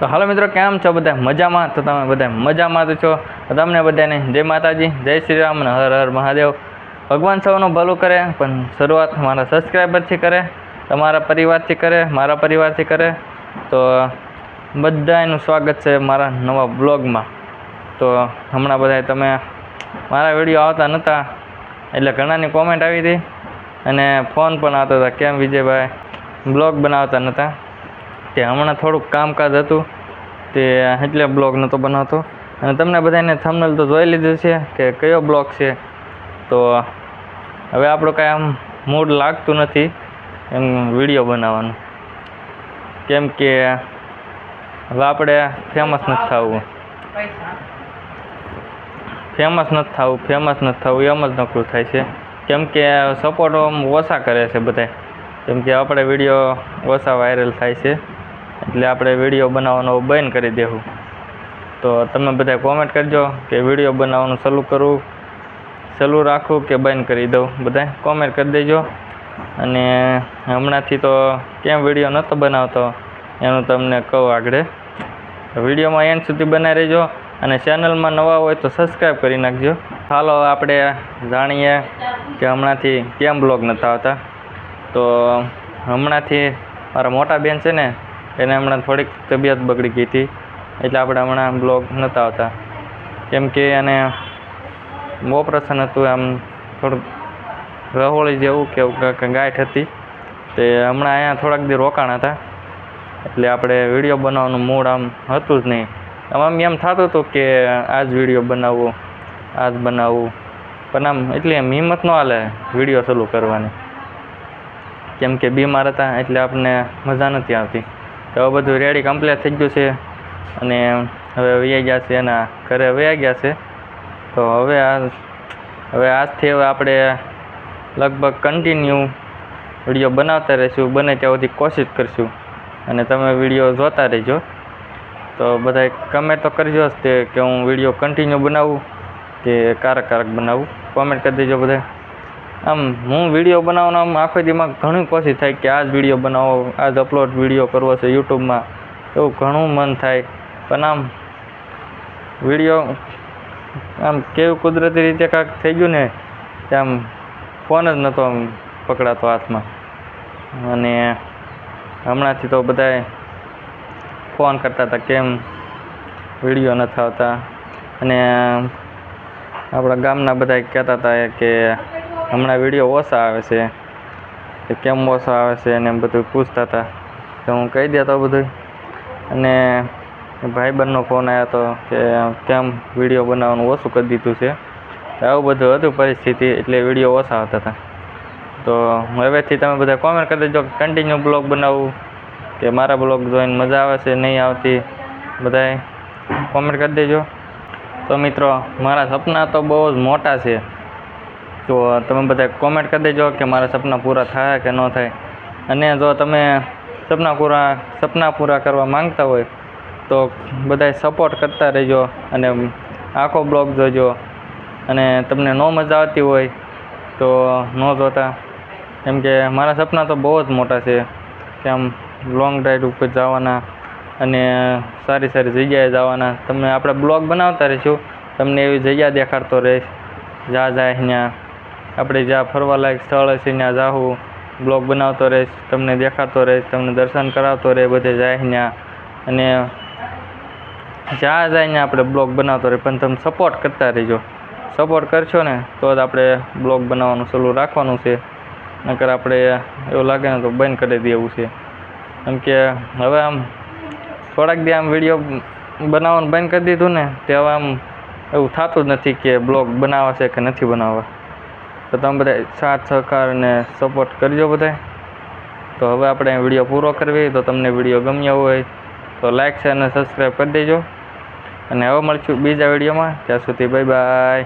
તો હાલો મિત્રો, કેમ છો બધા? મજામાં? તો તમે બધા મજામાં તો છો? તમને બધાને જય માતાજી, જય શ્રી રામ અને હર હર મહાદેવ. ભગવાન સૌનું ભલું કરે, પણ શરૂઆત મારા સબસ્ક્રાઈબરથી કરે, તમારા પરિવારથી કરે, મારા પરિવારથી કરે. તો બધાનું સ્વાગત છે મારા નવા બ્લોગમાં. તો હમણાં બધા તમે મારા વીડિયો આવતા નહોતા એટલે ઘણાની કોમેન્ટ આવી હતી. અને ફોન પણ આવતો હતા, કેમ વિજયભાઈ? બ્લોગ બનાવતા નહોતા તે હમણાં થોડુંક કામકાજ હતું. તે એટલે બ્લોગ નહોતો બનાવતો. અને તમને બધાને થંબનેલ તો જોઈ લીધું છે કે કયો બ્લોગ છે. તો હવે આપણું કાંઈ આમ મૂડ લાગતું નથી એમ વીડિયો બનાવવાનું. કેમ કે હવે આપણે ફેમસ નથી થવું. ફેમસ નથી થવું ફેમસ નથી થવું, એમ જ નકરું થાય છે. કેમ કે સપોર્ટ ઓછા કરે છે બધા કેમ કે આપણે વીડિયો ઓછા વાયરલ થાય છે. એટલે આપણે વીડિયો બનાવવાનો બંધ કરી દેવું તો તમે બધા કોમેન્ટ કરજો કે વીડિયો બનાવવાનું ચાલુ કરું ચાલુ રાખું કે બંધ કરી દઉં? બધા કોમેન્ટ કરી દેજો. અને હમણાંથી તો કેમ વીડિયો નહોતો બનાવતો એનું તમને કહું આગળ. વિડીયોમાં એન્ડ સુધી બનાવી રહેજો અને ચેનલમાં નવા હોય તો સબસ્ક્રાઈબ કરી નાખજો. હાલો, આપણે જાણીએ કે હમણાંથી કેમ બ્લોગ નહોતા આવતા. તો હમણાંથી મારા મોટા બેન છે ને એને હમણાં થોડીક તબિયત બગડી ગઈ હતી. એટલે આપણે હમણાં બ્લોગ નહોતા આવતા. કેમ કે એને ઓપરેશન હતું આમ થોડુંક રહોળી જેવું કે ગાંઠ હતી. તે હમણાં અહીંયા થોડાક દી રોકાણ હતા. એટલે આપણે વીડિયો બનાવવાનું મૂડ આમ હતું જ નહીં. આમ એમ થતું હતું કે આ જ વીડિયો બનાવવો આ જ બનાવવું. પણ આમ એટલી એમ હિંમત ન હાલે વીડિયો ચાલુ કરવાની. કેમ કે બીમાર હતા એટલે આપણને મજા નથી આવતી. તો બધું રેડી કમ્પ્લીટ થઈ ગયું છે. અને હવે વયા ગયા છે એના ઘરે વયા ગયા છે. તો હવે આ, હવે આજથી હવે આપણે લગભગ કન્ટિન્યુ વીડિયો બનાવતા રહીશું. બને ત્યાં સુધી કોશિશ કરીશું. અને તમે વીડિયો જોતા રહેજો. તો બધા કમેન્ટ તો કરજો જ તે કે હું વીડિયો કન્ટિન્યુ બનાવું કે કારક કારક બનાવું. કોમેન્ટ કરી દેજો બધા આમ, હું વીડિયો બનાવવાનો આમ આખો દીમાં ઘણી કોશિશ થાય કે આ જ વીડિયો બનાવો આ જ અપલોડ વીડિયો કરવો છે યુટ્યુબમાં એવું ઘણું મન થાય. પણ આમ વીડિયો આમ કેવું કુદરતી રીતે કાંઈક થઈ ગયું ને, કે આમ ફોન જ નહોતો આમ પકડાતો હાથમાં. અને હમણાંથી તો બધાએ ફોન કરતા હતા કેમ વીડિયો નથી આવતા. અને આપણા ગામના બધા કહેતા હતા કે હમણાં વીડિયો ઓછા આવે છે. કે કેમ ઓછા આવે છે અને બધું પૂછતા હતા. તો હું કહી દેતો બધું. અને ભાઈબંધનો ફોન આવ્યો હતો કે કેમ વીડિયો બનાવવાનું ઓછું કરી દીધું છે. આવું બધું હતું પરિસ્થિતિ એટલે વીડિયો ઓછા આવતા હતા. તો હવેથી તમે બધા કોમેન્ટ કરી દેજો કન્ટિન્યુ બ્લોગ બનાવું. કે મારા બ્લોગ જોઈને મજા આવે છે, નહીં આવતી. બધાએ કોમેન્ટ કરી દેજો. તો મિત્રો, મારા સપના તો બહુ જ મોટા છે. તો તમે બધા કોમેન્ટ કરી દેજો કે મારા સપના પૂરા થાય કે ન થાય. અને જો તમે સપના પૂરા સપના પૂરા કરવા માંગતા હોય, તો બધાય સપોર્ટ કરતા રહેજો અને આખો બ્લોગ જોજો. અને તમને ન મજા આવતી હોય, તો ન જોતા. કેમ કે મારા સપના તો બહુ જ મોટા છે. કે આમ લોંગ ડ્રાઈવ ઉપર જવાના અને સારી સારી જગ્યાએ જવાના. તમને આપણે બ્લોગ બનાવતા રહીશું, તમને એવી જગ્યા દેખાડતો રહીશ. જા જાય ત્યાં આપણે જ્યાં ફરવાલાયક સ્થળ હશે, ત્યાં જાઉં બ્લોગ બનાવતો રહીશ, તમને દેખાડતો રહીશ, તમને દર્શન કરાવતો રહે બધે જાય ત્યાં. અને જ્યાં જાય ત્યાં આપણે બ્લોગ બનાવતો રહે પણ તમે સપોર્ટ કરતા રહેજો. સપોર્ટ કરશો ને, તો જ આપણે બ્લોગ બનાવવાનું ચાલુ રાખવાનું છે. નકર આપણે એવું લાગે ને તો બંધ કરી દેવું છે. કેમ કે હવે આમ થોડાક દી આમ વીડિયો બનાવવાનું બંધ કરી દીધું ને, તે હવે આમ એવું થતું જ નથી કે બ્લોગ બનાવવા છે કે નથી બનાવવા તો તમે બધા સાથ, સહકાર અને સપોર્ટ કરજો બધા તો હવે આપણે વીડિયો પૂરો કરવી તો તમને વીડિયો ગમ્યો હોય તો લાઇક છે અને સબસ્ક્રાઈબ કરી દેજો. અને હવે મળશું બીજા વિડીયોમાં. ત્યાં સુધી બાય બાય